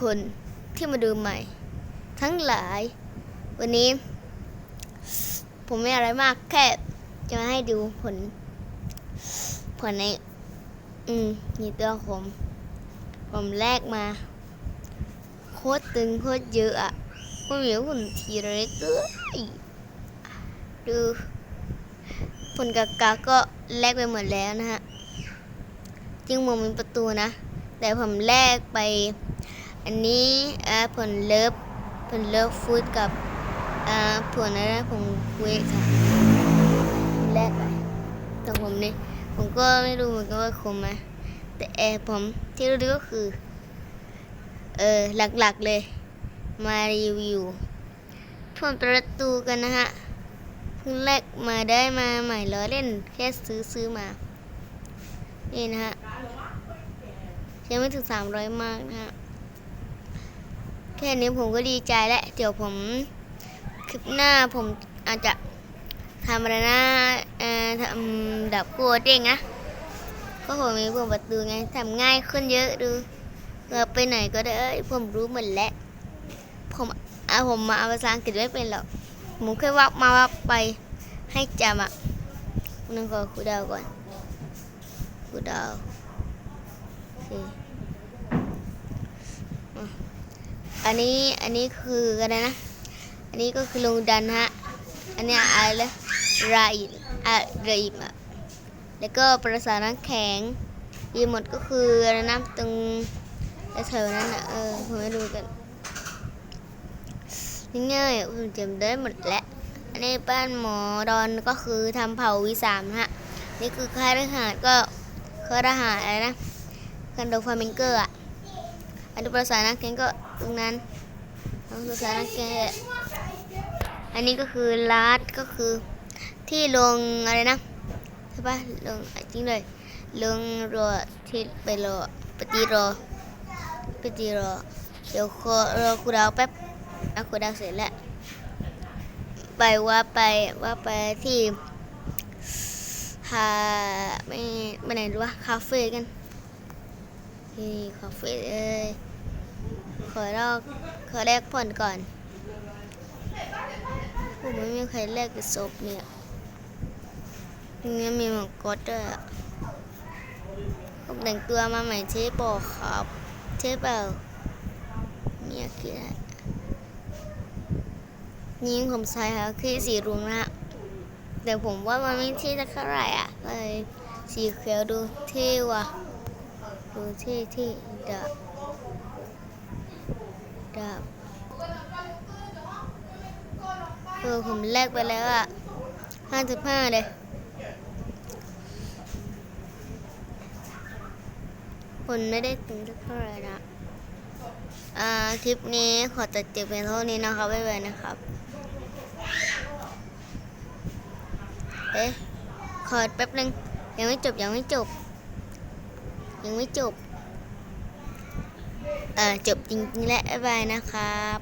คนที่มาดูใหม่ ทั้งหลาย วันนี้ ผมไม่อะไรมากแค่ จะมาให้ดูผล ผลใน อืมมีตัวผมผมแรกมา โคตรตึงโคตรเยอะอะผมเหมียวหุ่นทีเล็กเลยดูผลกากาก็แลกไปหมดแล้วนะฮะจริงผมมีประตูนะ แต่ผมแลกไป อันนี้อ่าผลเลิฟผลเลิฟฟูดกับอ่าผลอะไรนะผงคุยค่ะแลกไปแต่ผมนี่ผมก็ไม่รู้เหมือนกันว่าคมไหมแต่แอร์ผมที่รู้ก็คือ เออหลักๆเลย มารีวิวผลประตูกันนะฮะเพิ่งแลกมาได้มาใหม่ล้อเล่นแค่ซื้อซื้อมา นี่นะฮะยังไม่ถึงสามร้อยมากนะฮะ แค่นี้ผมก็ดีใจแล้วเดี๋ยวผมคลิปหน้าผมอาจจะทำอะไรนะเอ่อทำดับกลัวเด้งนะก็ผมมีผมประตูไงทำง่ายขึ้นเยอะดูเราไปไหนก็ได้ผมรู้หมดแล้วผมเอะผมมาเอาภาษาอังกฤษไม่เป็นหรอกผมแค่วักมาวักไปให้จำอะนึงขอคูดาวก่อนคูดาวโอเค อันนี้อันนี้คืออะไรนะ อันนี้ก็คือลงดันฮะ อันนี้อะไรเลยราอิอะรอิมอะแล้วก็ประสาทน้ำแข็งอีหมดก็คืออะไรนะตรงแถวนั้นอะเออผมไม่รู้กันง่ายๆผมจำได้หมดแล้วอันนี้บ้านหมอดอนก็คือทำเผาวีสามนะฮะ นี่คือค่ายทหารก็ค่ายทหารอะไรนะคันโดฟามิงเกอร์อะ อันนี้ภาษานักเก็ตก็ตรงนั้นภาษานักเก็ตอันนี้ก็คือร้านก็คือที่ลงอะไรนะใช่ปะลงจริงเลยลงรอที่ไปรอปฏิรอปฏิรอเดี๋ยวขอรอครูดาวแป๊บอะครูดาวเสร็จแล้วไปว่าไปว่าไปที่หาไม่ไม่ไหนรู้ว่าคาเฟ่กัน นี่คาเฟ่เอ้ยขอลอกขอแลกผ่อนก่อนผมไม่มีใครแลกกับศพเนี่ยนี่มีหมวกกอดด้วยผมแต่งตัวมาใหม่เช่บอกครับเช่เปล่าเมียคิดอะยิงผมใส่ค่ะคือสีรุ้งนะแต่ผมว่ามันไม่เท่เท่าไหร่อะเลยสีเขียวดูเท่ว่ะ ดูที่ที่ดาบดาบเออผมแลกไปแล้วอะห้าสิบห้าเลยคนไม่ได้ถึงเท่าไหร่นะอ่าคลิปนี้ขอตัดเจ็บเพียงเท่านี้นะครับบ๊ายบายนะครับ เอ๊ะขอแป๊บนึงยังไม่จบยังไม่จบ ยังไม่จบ เอ่อจบจริงๆแล้วบ๊ายบายนะครับ